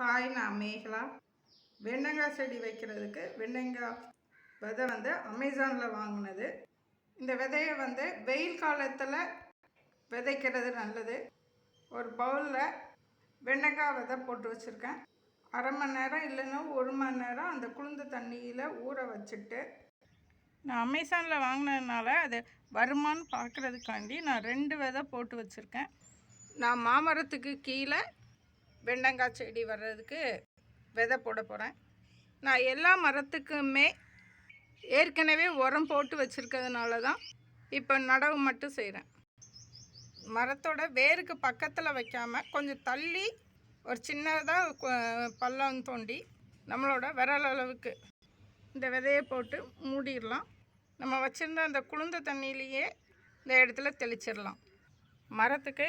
Hi நான் மேகலா வெண்டங்காய் செடி வைக்கிறதுக்கு வெண்டங்காய் விதை வந்து அமேசானில் வாங்கினது. இந்த விதையை வந்து வெயில் காலத்தில் விதைக்கிறது நல்லது. ஒரு பவுலில் வெண்டைக்காய் விதை போட்டு வச்சுருக்கேன். அரை மணி நேரம் இல்லைன்னா ஒரு மணி நேரம் அந்த குளிர்ந்த தண்ணியில் ஊற வச்சுட்டு நான் அமேசானில் வாங்கினதுனால அது வருமான்னு பார்க்குறதுக்காண்டி நான் ரெண்டு விதை போட்டு வச்சுருக்கேன். நான் மாமரத்துக்கு கீழே வெண்டங்காய் செடி வர்றதுக்கு விதை போட போகிறேன் நான் எல்லா மரத்துக்குமே ஏற்கனவே உரம் போட்டு வச்சுருக்கிறதுனால தான் இப்போ நடவு மட்டும் செய்கிறேன் மரத்தோட வேருக்கு பக்கத்தில் வைக்காமல் கொஞ்சம் தள்ளி ஒரு சின்னதாக பள்ளம் தோண்டி நம்மளோட விரல் அளவுக்கு இந்த விதையை போட்டு மூடிடலாம். நம்ம வச்சுருந்த அந்த குளிர்ந்த தண்ணியிலேயே இந்த இடத்துல தெளிச்சிடலாம். மரத்துக்கு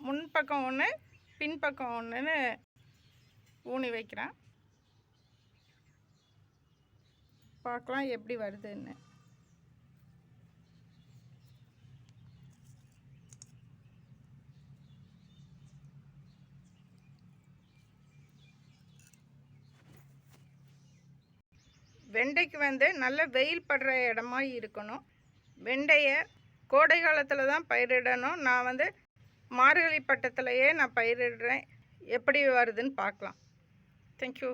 முன்பக்கம் ஒன்று பின்பக்கம் ஒன்றுன்னு ஊனி வைக்கிறேன். பார்க்கலாம் எப்படி வருதுன்னு. வெண்டைக்கு வந்து நல்ல வெயில் படுற இடமா இருக்கணும். வெண்டையை கோடை காலத்தில் தான் பயிரிடணும். நான் வந்து மார்கழி பட்டத்திலையே நான் பயிரிடுறேன். எப்படி வருதுன்னு பார்க்கலாம். தேங்க்யூ